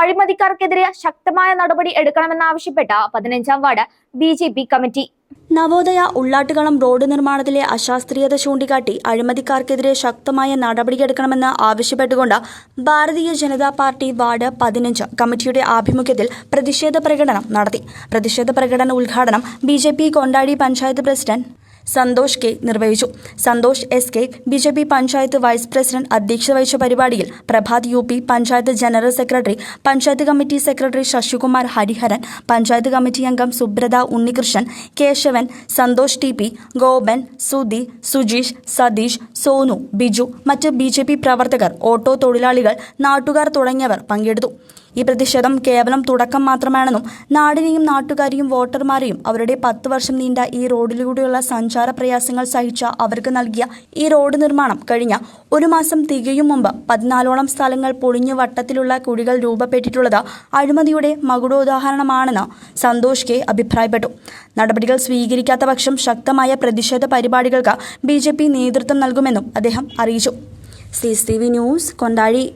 അഴിമതിക്കാർക്കെതിരെ ശക്തമായ നടപടി എടുക്കണമെന്നാവശ്യപ്പെട്ട പതിനഞ്ചാം ward B J P committee. Navodaya Ullattukulam road നിർമ്മാണത്തിലെ അശാസ്ത്രീയത ചൂണ്ടിക്കാട്ടി അഴിമതിക്കാർക്കെതിരെ ശക്തമായ നടപടിയെടുക്കണമെന്ന് ആവശ്യപ്പെട്ടുകൊണ്ട് ഭാരതീയ ജനതാ പാർട്ടി വാർഡ് പതിനഞ്ച് കമ്മിറ്റിയുടെ ആഭിമുഖ്യത്തിൽ പ്രതിഷേധ പ്രകടനം നടത്തി. പ്രതിഷേധ പ്രകടന ഉദ്ഘാടനം B Kondadi panchayat president Santhosh K നിർവഹിച്ചു. Santhosh S K B J P panchayat vice president അധ്യക്ഷത വഹിച്ച പരിപാടിയിൽ Prabhath U P panchayat general secretary panchayat committee secretary Sasikumar Hariharan panchayat committee അംഗം സുബ്രത ഉണ്ണികൃഷ്ണൻ കേശവൻ സന്തോഷ് ടി പി ഗോപൻ സുധി സുജീഷ് സതീഷ് സോനു ബിജു മറ്റ് ബി പ്രവർത്തകർ auto തൊഴിലാളികൾ നാട്ടുകാർ തുടങ്ങിയവർ പങ്കെടുത്തു. ഈ പ്രതിഷേധം കേവലം തുടക്കം മാത്രമാണെന്നും നാടിനെയും നാട്ടുകാരെയും വോട്ടർമാരെയും അവരുടെ പത്ത് വർഷം നീണ്ട ഈ റോഡിലൂടെയുള്ള സഞ്ചാര പ്രയാസങ്ങൾ സഹിച്ച അവർക്ക് നൽകിയ ഈ റോഡ് നിർമ്മാണം കഴിഞ്ഞ ഒരു മാസം തികയും മുമ്പ് പതിനാലോളം സ്ഥലങ്ങൾ പൊളിഞ്ഞു വട്ടത്തിലുള്ള കുഴികൾ രൂപപ്പെട്ടിട്ടുള്ളത് അഴിമതിയുടെ മകുടോദാഹരണമാണെന്ന് സന്തോഷ് കെ അഭിപ്രായപ്പെട്ടു. നടപടികൾ സ്വീകരിക്കാത്ത പക്ഷം ശക്തമായ പ്രതിഷേധ പരിപാടികൾക്ക് ബി നേതൃത്വം നൽകുമെന്നും അദ്ദേഹം അറിയിച്ചു. C news Kondazhi.